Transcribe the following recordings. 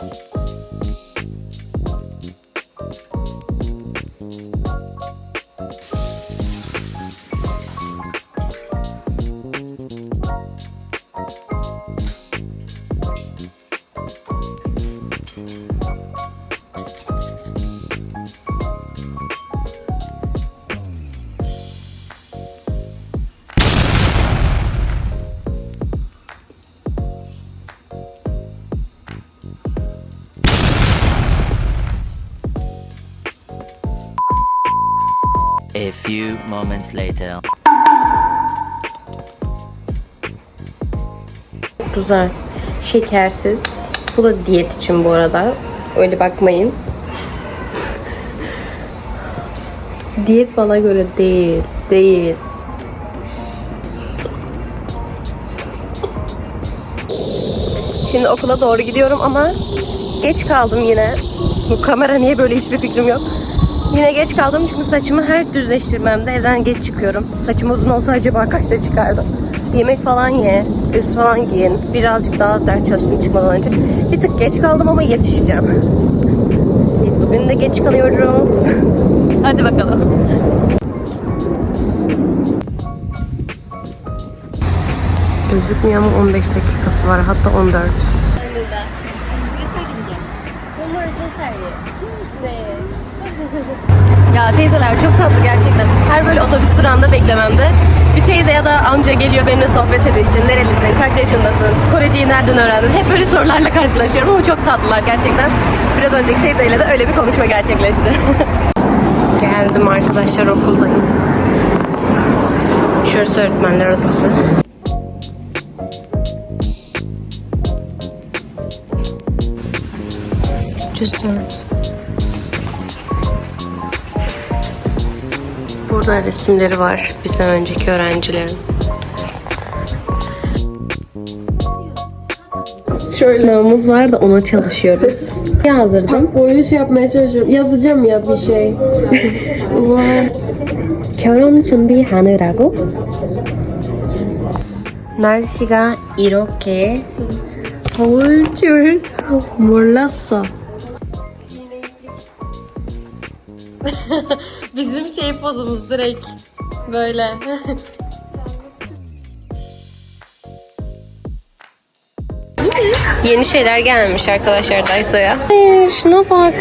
Bye. Few moments later. Güzel. Şekersiz. Bu da diyet için bu arada. Öyle bakmayın. diyet bana göre değil. Değil. Şimdi okula doğru gidiyorum ama geç kaldım yine. Bu kamera niye böyle hiçbir fikrim yok. Yine geç kaldım çünkü saçımı her düzleştirmemde evden geç çıkıyorum. Saçım uzun olsa acaba kaçta çıkardım? Yemek falan ye, üst falan giyin. Birazcık daha ders çalışın çıkmadan önce. Bir tık geç kaldım ama yetişeceğim. Biz bugün de geç kalıyoruz. Hadi bakalım. Gözükmüyor ama 15 dakikası var. Hatta 14. Ya teyzeler çok tatlı gerçekten. Her böyle otobüs durağında beklememde bir teyze ya da amca geliyor benimle sohbet ediyor işte nerelisin, kaç yaşındasın, Koreceyi nereden öğrendin? Hep böyle sorularla karşılaşıyorum ama çok tatlılar gerçekten. Biraz önceki teyzeyle de öyle bir konuşma gerçekleşti. Geldim arkadaşlar okuldayım. Şurası öğretmenler odası. Düz dört. Burada resimleri var bizden önceki öğrencilerin. Sınavımız var da ona çalışıyoruz. Yazdırdım. Oyun şey yapmaya çalışıyorum. Yazacağım ya bir şey. 결혼 준비하느라고 날씨가 이렇게 더울 줄 몰랐어. Bizim şey pozumuz direkt böyle. Yeni şeyler gelmiş arkadaşlar Daiso'ya. Şuna bak.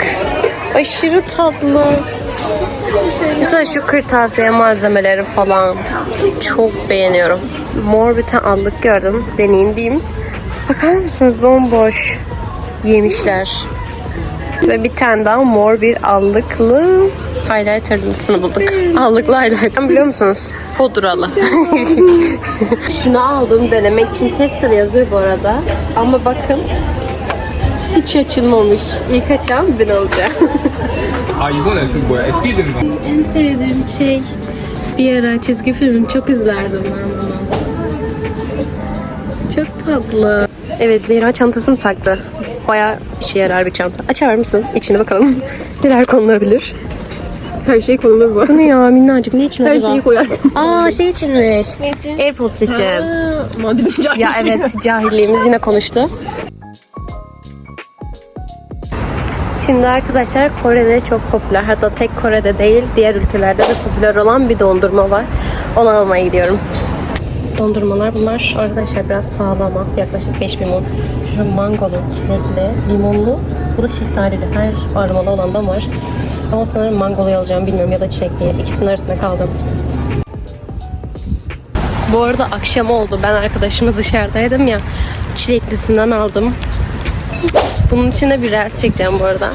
Aşırı tatlı. Mesela şu kırtasiye malzemeleri falan çok beğeniyorum. Mor bir tane allık gördüm. Deneyeyim diyeyim. Bakar mısınız bomboş yemişler. Ve bir tane daha mor bir allıklı highlighterlısını bulduk. Allıklı highlighter. Biliyor musunuz? Pudralı. Şunu aldım denemek için tester yazıyor bu arada. Ama bakın hiç açılmamış. İlk açan ben olacağım. en sevdiğim şey bir ara çizgi film çok izlerdim ben bunu. Çok tatlı. Evet Zehra çantasını taktı. Baya işe yarar bir çanta. Açar mısın? İçine bakalım. Neler konulabilir? Her şey konulur bu. Bu ne ya minnacık ne için Her acaba? şeyi koyarsın. Aa şey içinmiş. Airpods için. Ama bizim cahil. ya evet cahilliğimiz yine konuştu. Şimdi arkadaşlar Kore'de çok popüler hatta tek Kore'de değil diğer ülkelerde de popüler olan bir dondurma var. Onu almaya gidiyorum. Dondurmalar bunlar arkadaşlar biraz pahalı ama yaklaşık 5000 won. Şu mangolu, çilekli, limonlu. Bu da şeftalili. Her aromalı olandan var. Ama sanırım mangoluyu alacağım bilmiyorum ya da çilekli. İkisinin arasında kaldım. Bu arada akşam oldu. Ben arkadaşımı dışarıdaydım ya. Çileklisinden aldım. Bunun için de bir reels çekeceğim bu arada.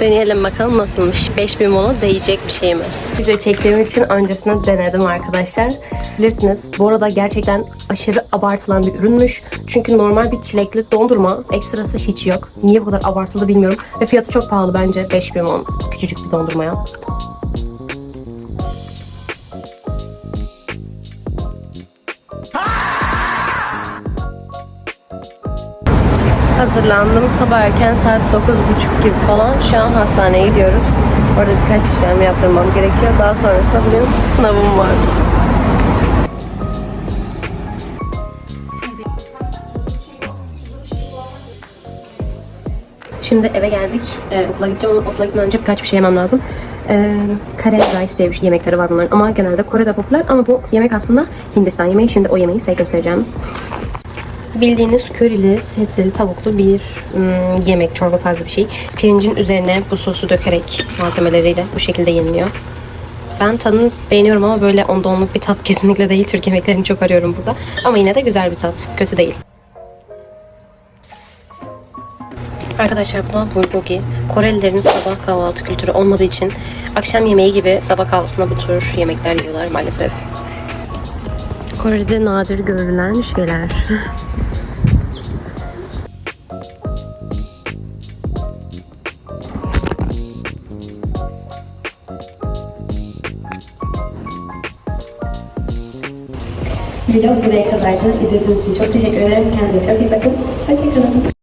Deneyelim bakalım nasılmış. 5000 won'a değecek bir şey mi? Video çektiğim için öncesinde denedim arkadaşlar. Bilirsiniz bu arada gerçekten aşırı abartılan bir ürünmüş. Çünkü normal bir çilekli dondurma ekstrası hiç yok. Niye bu kadar abartılı bilmiyorum. Ve fiyatı çok pahalı bence 5000 won. Küçücük bir dondurmaya. Hazırlandım. Sabah erken saat 9.30 gibi falan. Şu an hastaneye gidiyoruz. Orada birkaç işlem yaptırmam gerekiyor. Daha sonrasında bugün sınavım var. Şimdi eve geldik. Ee, okula gideceğim ama okula gitmeden önce birkaç bir şey yemem lazım. Ee, kare rice diye bir şey- yemekleri var bunların ama genelde Kore'de popüler ama bu yemek aslında Hindistan yemeği. Şimdi o yemeği size göstereceğim. Bildiğiniz körili, sebzeli, tavuklu bir ım, yemek, çorba tarzı bir şey. Pirincin üzerine bu sosu dökerek malzemeleriyle bu şekilde yeniliyor. Ben tadını beğeniyorum ama böyle onda onluk bir tat kesinlikle değil. Türk yemeklerini çok arıyorum burada. Ama yine de güzel bir tat. Kötü değil. Arkadaşlar buna bulgogi. Korelilerin sabah kahvaltı kültürü olmadığı için akşam yemeği gibi sabah kahvaltısında bu tür yemekler yiyorlar maalesef. Kore'de nadir görülen şeyler. Vlog buraya kadardı. İzlediğiniz için çok teşekkür ederim. Kendinize çok iyi bakın. Hoşçakalın.